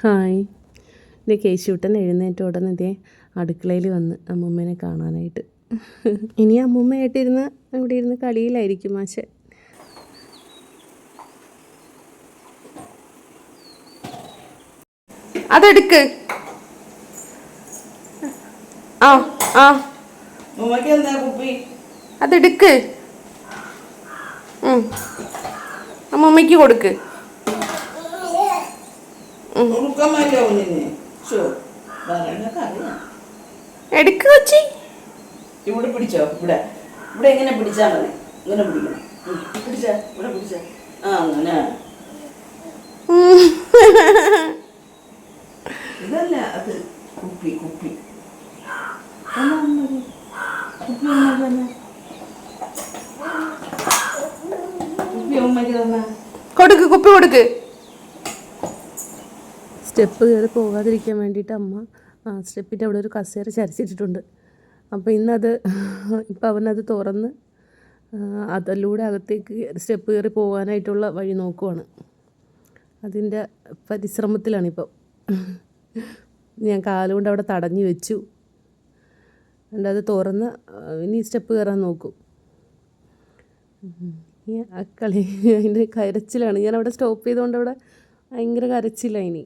Hi. ഇത് കേശൂട്ടൻ എഴുന്നേറ്റ ഉടനെ ഇതേ അടുക്കളയിൽ വന്ന് അമ്മൂമ്മേനെ കാണാനായിട്ട്. ഇനി അമ്മൂമ്മയായിട്ടിരുന്ന് ഇവിടെ ഇരുന്ന് കളിയിലായിരിക്കും മാഷെ. അതെടുക്ക്. ആ ആ. അതെടുക്ക്. അമ്മൂമ്മയ്ക്ക് കൊടുക്ക്. എടുക്ക് കൊച്ചി. ഇവിടെ പിടിച്ചോ? ഇവിടെ. ഇവിടെ എങ്ങനെ പിടിച്ചാ മതി? ഇങ്ങനെ പിടിക്കണം. ഉം, പിടിച്ചാ? ഇവിടെ പിടിച്ചാ? ആ അങ്ങനെ. ഇതല്ല അത് കുപ്പി കുപ്പി. എന്നാ അമ്മത്? കുപ്പി ഉമ്മയ്ക്ക് തന്നെ. കുപ്പി കൊടുക്ക് കുപ്പി കൊടുക്ക്. സ്റ്റെപ്പ് കയറി പോകാതിരിക്കാൻ വേണ്ടിയിട്ട് അമ്മ സ്റ്റെപ്പിന്റെ അവിടെ ഒരു കസേര ചരിച്ചിട്ടിട്ടുണ്ട്. അപ്പോൾ ഇന്നത് ഇപ്പം അവനത് തുറന്ന് അതിലൂടെ അകത്തേക്ക് സ്റ്റെപ്പ് കയറി പോകാനായിട്ടുള്ള വഴി നോക്കുവാണ്. അതിന്റെ പരിശ്രമത്തിലാണിപ്പോൾ ഞാൻ കാലുകൊണ്ട് അവിടെ തടഞ്ഞു വെച്ചു. എന്നിട്ട് അത് തുറന്ന് ഇനി സ്റ്റെപ്പ് കയറാൻ നോക്കും. കളി അതിന്റെ കരച്ചിലാണ്. ഞാൻ അവിടെ സ്റ്റോപ്പ് ചെയ്തുകൊണ്ട് അവിടെ ഭയങ്കര കരച്ചിലാണ് ഇനി.